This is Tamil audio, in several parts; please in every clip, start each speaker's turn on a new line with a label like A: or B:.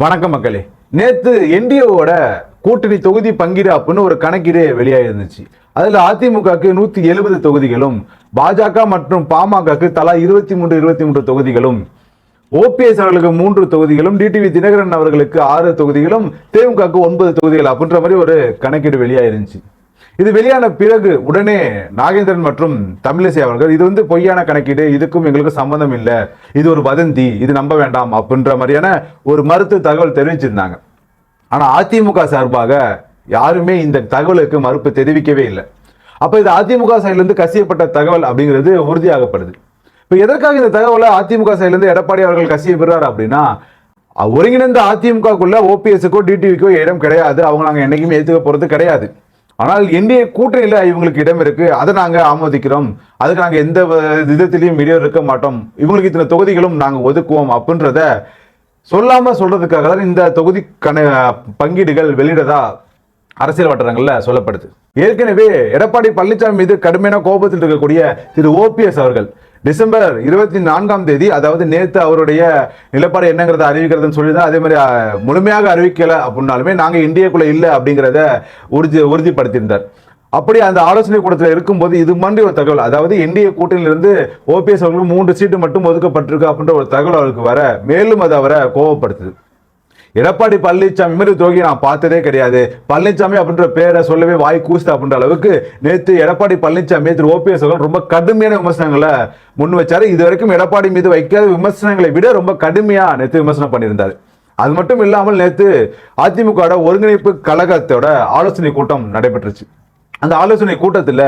A: வணக்கம் மக்களே. நேற்று என்டிஓவோட கூட்டணி தொகுதி பங்கீடு அப்படின்னு ஒரு கணக்கீடு வெளியாயிருந்துச்சு. அதில் அதிமுகக்கு நூற்றி எழுபது தொகுதிகளும் பாஜக மற்றும் பாமகக்கு தலா இருபத்தி மூன்று இருபத்தி மூன்று தொகுதிகளும் ஓபிஎஸ் அவர்களுக்கு மூன்று தொகுதிகளும் டிடிவி தினகரன் அவர்களுக்கு ஆறு தொகுதிகளும் திமுகக்கு ஒன்பது தொகுதிகள் அப்படின்ற மாதிரி ஒரு கணக்கீடு வெளியாயிருந்துச்சு. இது வெளியான பிறகு உடனே நாகேந்திரன் மற்றும் தமிழிசை அவர்கள் இது வந்து பொய்யான கணக்கீடு இதுக்கும் எங்களுக்கு சம்மந்தம் இல்லை இது ஒரு வதந்தி இது நம்ப வேண்டாம் அப்படின்ற மாதிரியான ஒரு மருத்துவ தகவல் தெரிவிச்சிருந்தாங்க. ஆனால் அதிமுக சார்பாக யாருமே இந்த தகவலுக்கு மறுப்பு தெரிவிக்கவே இல்லை. அப்போ இது அதிமுக சைட்லேருந்து கசியப்பட்ட தகவல் அப்படிங்கிறது உறுதியாகப்படுது. இப்போ எதற்காக இந்த தகவலை அதிமுக சைட்லேருந்து எடப்பாடி அவர்கள் கசிய அப்படின்னா ஒருங்கிணைந்த அதிமுகக்குள்ள ஓபிஎஸ்க்கோ டிடிவிக்கோ இடம் கிடையாது. அவங்க நாங்கள் என்றைக்குமே ஏற்றுக்க போகிறது கிடையாது. ஆனால் என்டிஏ கூட்டணியில் இவங்களுக்கு இடம் இருக்குது அதை நாங்கள் ஆமோதிக்கிறோம். அதுக்கு நாங்கள் எந்த விதத்திலையும் இடையூறு இருக்க மாட்டோம். இவங்களுக்கு இத்தனை தொகுதிகளும் நாங்கள் ஒதுக்குவோம் அப்படின்றத சொல்லாமல் சொல்கிறதுக்காக தான் இந்த தொகுதிக்கான பங்கீடுகள் வெளியிடதா அரசியல் வட்டாரங்களில் சொல்லப்படுது. ஏற்கனவே எடப்பாடி பழனிசாமி மீது கடுமையான கோபத்தில் இருக்கக்கூடிய திரு ஓபிஎஸ் அவர்கள் டிசம்பர் இருபத்தி நான்காம் தேதி அதாவது நேற்று அவருடைய நிலப்பாடு என்னங்கிறத அறிவிக்கிறதுன்னு சொல்லி தான் அதே மாதிரி முழுமையாக அறிவிக்கலை அப்படின்னாலுமே நாங்கள் இந்தியாக்குள்ளே இல்லை அப்படிங்கிறத உறுதி உறுதிப்படுத்தியிருந்தார். அப்படி அந்த ஆலோசனை கூட்டத்தில் இருக்கும்போது இது மாதிரி ஒரு தகவல் அதாவது என்டிஏ கூட்டணியிலிருந்து ஓபிஎஸ் அவர்களுக்கு மூன்று சீட்டு மட்டும் ஒதுக்கப்பட்டிருக்கு அப்படின்ற ஒரு தகவல் அவருக்கு வர மேலும் அது அவரை கோவப்படுத்துது. எடப்பாடி பழனிசாமி மாதிரி துரோகி நான் பார்த்ததே கிடையாது. பழனிசாமி அப்படின்ற பேரை சொல்லவே வாய் கூசுது அப்படின்ற அளவுக்கு நேற்று எடப்பாடி பழனிசாமி திரு ஓபிஎஸ் அவர்கள் ரொம்ப கடுமையான விமர்சனங்களை முன் வச்சாரு. இது வரைக்கும் எடப்பாடி மீது வைக்காத விமர்சனங்களை விட ரொம்ப கடுமையாக நேற்று விமர்சனம் பண்ணியிருந்தார். அது மட்டும் இல்லாமல் நேற்று அதிமுக ஒருங்கிணைப்பு கழகத்தோட ஆலோசனை கூட்டம் நடைபெற்றுச்சு. அந்த ஆலோசனை கூட்டத்தில்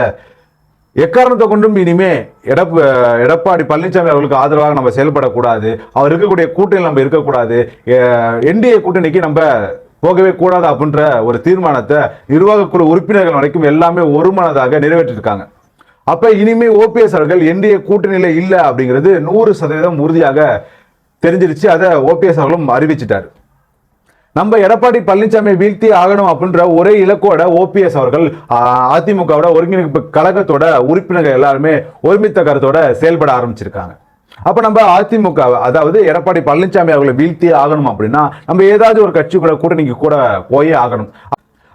A: எக்காரணத்தை கொண்டும் இனிமே எடப் எடப்பாடி பழனிசாமி அவர்களுக்கு ஆதரவாக நம்ம செயல்படக்கூடாது. அவர் இருக்கக்கூடிய கூட்டணி நம்ம இருக்கக்கூடாது. என்டிஏ கூட்டணிக்கு நம்ம போகவே கூடாது அப்படின்ற ஒரு தீர்மானத்தை நிர்வாக குழு உறுப்பினர்கள் வரைக்கும் எல்லாமே ஒருமனதாக நிறைவேற்றிருக்காங்க. அப்போ இனிமே ஓபிஎஸ் அவர்கள் என்டிஏ கூட்டணியில் இல்லை அப்படிங்கிறது நூறு சதவீதம் உறுதியாக தெரிஞ்சிருச்சு. அதை ஓபிஎஸ் அவர்களும் அறிவிச்சிட்டாரு. நம்ம எடப்பாடி பழனிசாமி வீழ்த்தி ஆகணும் அப்படின்ற ஒரே இலக்கோட ஓபிஎஸ் அவர்கள் அதிமுகவோட ஒருங்கிணைப்பு கழகத்தோட உறுப்பினர்கள் எல்லாருமே ஒருமித்த கருத்தோட செயல்பட ஆரம்பிச்சிருக்காங்க. அப்ப நம்ம அதிமுக அதாவது எடப்பாடி பழனிசாமி அவர்களை வீழ்த்தி ஆகணும் அப்படின்னா நம்ம ஏதாவது ஒரு கட்சி கூட கூட்டணிக்கு கூட போயே ஆகணும்.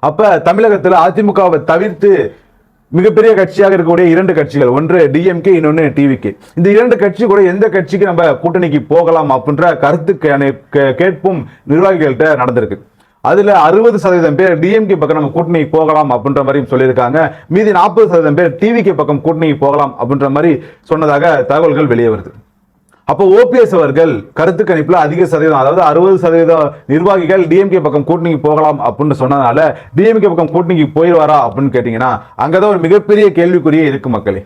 A: அப்ப தமிழகத்துல அதிமுகவை தவிர்த்து மிகப்பெரிய கட்சியாக இருக்கக்கூடிய இரண்டு கட்சிகள் ஒன்று டிஎம்கே இன்னொன்று டிவிகே இந்த இரண்டு கட்சி கூட எந்த கட்சிக்கு நம்ம கூட்டணிக்கு போகலாம் அப்படின்ற கருத்து கே- கேட்பும் நிர்வாகிகள்கிட்ட நடந்திருக்கு. அதில் அறுபது சதவீதம் பேர் டிஎம்கே பக்கம் நம்ம கூட்டணிக்கு போகலாம் அப்படின்ற மாதிரி சொல்லியிருக்காங்க. மீதி நாற்பது சதவீதம் பேர் டிவிகே பக்கம் கூட்டணிக்கு போகலாம் அப்படின்ற மாதிரி சொன்னதாக தகவல்கள் வெளியே வருது. அப்போ ஓபிஎஸ் அவர்கள் கருத்து கணிப்பில் அதிக சதவீதம் அதாவது அறுபது சதவீதம் நிர்வாகிகள் டிஎம்கே பக்கம் கூட்டணிக்கு போகலாம் அப்படின்னு சொன்னதால டிஎம்கே பக்கம் கூட்டணிக்கு போயிடுவாரா அப்படின்னு கேட்டிங்கன்னா அங்கே தான் ஒரு மிகப்பெரிய கேள்விக்குறியே இருக்கு மக்களே.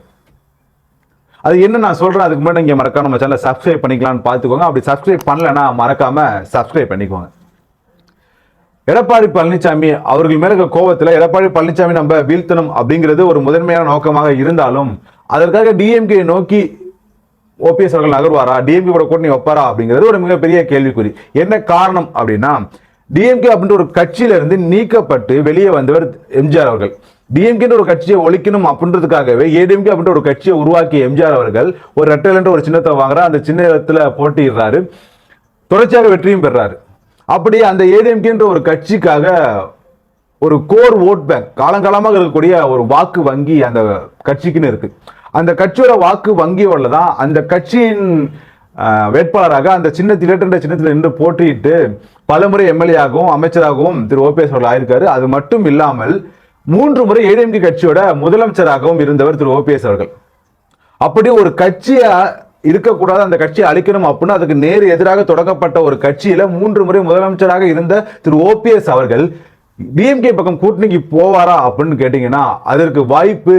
A: அது என்ன நான் சொல்கிறேன் அதுக்கு முன்னாடி இங்கே மறக்காம நம்ம சேனலை சப்ஸ்கிரைப் பண்ணிக்கலாம்னு பார்த்துக்கோங்க. அப்படி சப்ஸ்கிரைப் பண்ணலன்னா மறக்காம சப்ஸ்கிரைப் பண்ணிக்கோங்க. எடப்பாடி பழனிசாமி அவர்கள் மேல இருக்க கோபத்தில் எடப்பாடி பழனிசாமி நம்ம வீழ்த்தணும் அப்படிங்கிறது ஒரு முதன்மையான நோக்கமாக இருந்தாலும் அதற்காக டிஎம்கே நோக்கி ஓபிஎஸ் அவர்கள் நகர்வாரா? டிஎம்கே கூட கூட்டணி வைப்பாரா? அப்படிங்கிறது ஒரு மிகப்பெரிய கேள்விக்குறி. என்ன காரணம் அப்படின்னா டிஎம்கே அப்படின்ற ஒரு கட்சியில இருந்து நீக்கப்பட்டு வெளியே வந்தவர் எம்ஜிஆர் அவர்கள். டிஎம்கேன்ற ஒரு கட்சியை ஒழிக்கணும் அப்படின்றதுக்காகவே ஏடிஎம்கே அப்படின்ற ஒரு கட்சியை உருவாக்கிய எம்ஜிஆர் அவர்கள் ஒரு ரெட்டைலன்ற ஒரு சின்னத்தை வாங்குறாரு அந்த சின்னத்தில் போட்டிடுறாரு தொடர்ச்சியாக வெற்றியும் பெறாரு. அப்படி அந்த ஏடிஎம்கேன்ற ஒரு கட்சிக்காக ஒரு கோர் ஓட் பேங்க் காலங்காலமாக இருக்கக்கூடிய ஒரு வாக்கு வங்கி அந்த கட்சிக்குன்னு இருக்குது அந்த கட்சியோட வாக்கு வங்கியோட தான். அந்த கட்சியின் வேட்பாளராக அந்த சின்னத்தில் என்ற சின்னத்தில் நின்று போட்டியிட்டு பலமுறை எம்எல்ஏயாகவும் அமைச்சராகவும் திரு ஓபிஎஸ் அவர்கள் ஆயிருக்காரு. அது மட்டும் இல்லாமல் மூன்று முறை ஏடிஎம்கே கட்சியோட முதலமைச்சராகவும் இருந்தவர் திரு ஓபிஎஸ் அவர்கள். அப்படி ஒரு கட்சியை இருக்கக்கூடாது அந்த கட்சியை அழிக்கணும் அப்படின்னா அதுக்கு நேர் எதிராக தொடங்கப்பட்ட ஒரு கட்சியில மூன்று முறை முதலமைச்சராக இருந்த திரு ஓபிஎஸ் அவர்கள் டிஎம்கே பக்கம் கூட்டணிக்கு போவாரா அப்படின்னு கேட்டீங்கன்னா அதற்கு வாய்ப்பு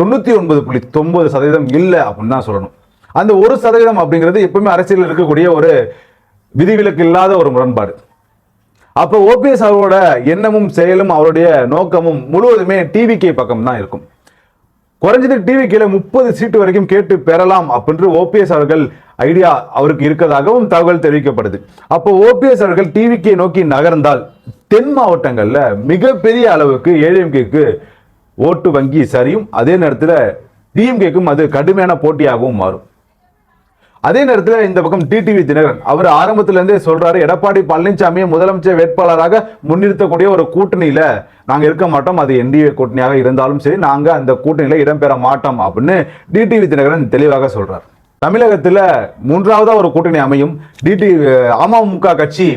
A: தொண்ணூத்தி ஒன்பது புள்ளி தொம்பது சதவீதம் இல்லை அப்படின்னு தான் சொல்லணும். அந்த ஒரு சதவீதம் அப்படிங்கிறது எப்பவுமே அரசியலில் இருக்கக்கூடிய ஒரு விதிவிலக்கு இல்லாத ஒரு முரண்பாடு. அப்போ ஓபிஎஸ் அவரோட எண்ணமும் செயலும் அவருடைய நோக்கமும் முழுவதுமே டிவிகே பக்கம் தான் இருக்கும். குறைஞ்சது டிவி கீழே முப்பது சீட்டு வரைக்கும் கேட்டு பெறலாம் அப்படின்று ஓபிஎஸ் அவர்கள் ஐடியா அவருக்கு இருக்கதாகவும் தகவல் தெரிவிக்கப்படுது. அப்போ ஓபிஎஸ் அவர்கள் டிவிக்கே நோக்கி நகர்ந்தால் தென் மாவட்டங்கள்ல மிகப்பெரிய அளவுக்கு ஏடிஎம்கேக்கு ஓட்டு வங்கி சரியும் அதே நேரத்தில் டிஎம்கேக்கும் அது கடுமையான போட்டியாகவும் மாறும் அதே நேரத்தில் இந்த பக்கம் டிடிவி தினகரன் அவர் ஆரம்பத்திலேருந்தே சொல்கிறாரு சொல்றாரு எடப்பாடி பழனிசாமியை முதலமைச்சர் வேட்பாளராக முன்னிறுத்தக்கூடிய ஒரு கூட்டணியில நாங்க இருக்க மாட்டோம் அது என்டிஏ கூட்டணியாக இருந்தாலும் சரி நாங்க அந்த கூட்டணியில இடம்பெற மாட்டோம் அப்படின்னு டிடிவி தினகரன் தெளிவாக சொல்றார் தமிழகத்தில் மூன்றாவதாக ஒரு கூட்டணி அமையும் டிடி அமமுக கட்சி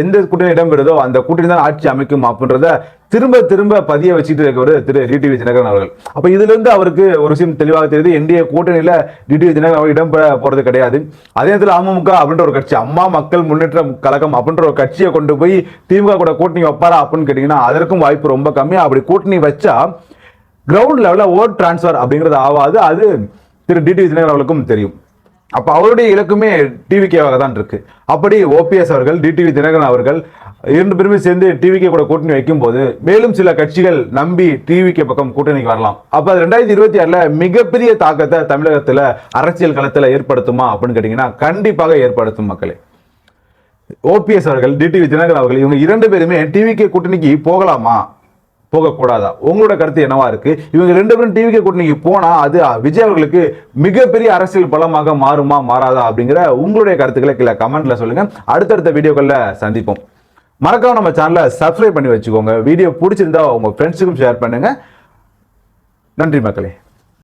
A: எந்த கூட்டணி இடம்பெறுதோ அந்த கூட்டணி தான் ஆட்சி அமைக்கும் அப்படின்றத திரும்ப திரும்ப பதிய வச்சுட்டு இருக்கவர் திரு டிடிவி தினகரன் அவர்கள். அப்ப இதுல இருந்து அவருக்கு ஒரு விஷயம் தெளிவாக தெரியுது. என்டிஏ கூட்டணியில டிடிவி தினகரன் அவர்கள் இடம்பெற போறது கிடையாது. அதே நேரத்தில் அமமுக அப்படின்ற ஒரு கட்சி அம்மா மக்கள் முன்னேற்ற கழகம் அப்படின்ற ஒரு கட்சியை கொண்டு போய் திமுக கூட கூட்டணி வைப்பாரா அப்படின்னு கேட்டீங்கன்னா அதற்கும் வாய்ப்பு ரொம்ப கம்மி அப்படி கூட்டணி வச்சா கிரவுண்ட் லெவலில் ஓட் டிரான்ஸ்ஃபர் அப்படிங்கிறது ஆகாது. அது திரு டிடிவி தினகரன் அவர்களுக்கும் தெரியும். அப்போ அவருடைய இலக்குமே டிவிகேவாக தான் இருக்கு. அப்படி ஓபிஎஸ் அவர்கள் டிடிவி தினகரன் அவர்கள் இரண்டு பேருமே சேர்ந்து டிவிகே கூட கூட்டணி வைக்கும்போது மேலும் சில கட்சிகள் நம்பி டிவிகே பக்கம் கூட்டணிக்கு வரலாம். அப்ப ரெண்டாயிரத்தி இருபத்தி ஆறில் மிகப்பெரிய தாக்கத்தை தமிழகத்தில் அரசியல் களத்தில் ஏற்படுத்துமா அப்படின்னு கேட்டிங்கன்னா கண்டிப்பாக ஏற்படுத்தும் மக்களே. ஓபிஎஸ் அவர்கள் டிடிவி தினகரன் அவர்கள் இவங்க இரண்டு பேருமே டிவிகே கூட்டணிக்கு போகலாமா? போகக்கூடாதா? உங்களோட கருத்து என்னவா இருக்கு? இவங்க ரெண்டு பேரும் டிவிக்கு கூட்டணிக்கு போனா அது விஜய் அவர்களுக்கு மிகப்பெரிய அரசியல் பலமாக மாறுமா மாறாதா அப்படிங்கிற உங்களுடைய கருத்துக்களை கீழே கமெண்ட்ல சொல்லுங்க. அடுத்தடுத்த வீடியோக்களில் சந்திப்போம். மறக்காம நம்ம சேனலை சப்ஸ்கிரைப் பண்ணி வச்சுக்கோங்க. வீடியோ பிடிச்சிருந்தா உங்க ஃப்ரெண்ட்ஸுக்கும் ஷேர் பண்ணுங்க. நன்றி மக்களே.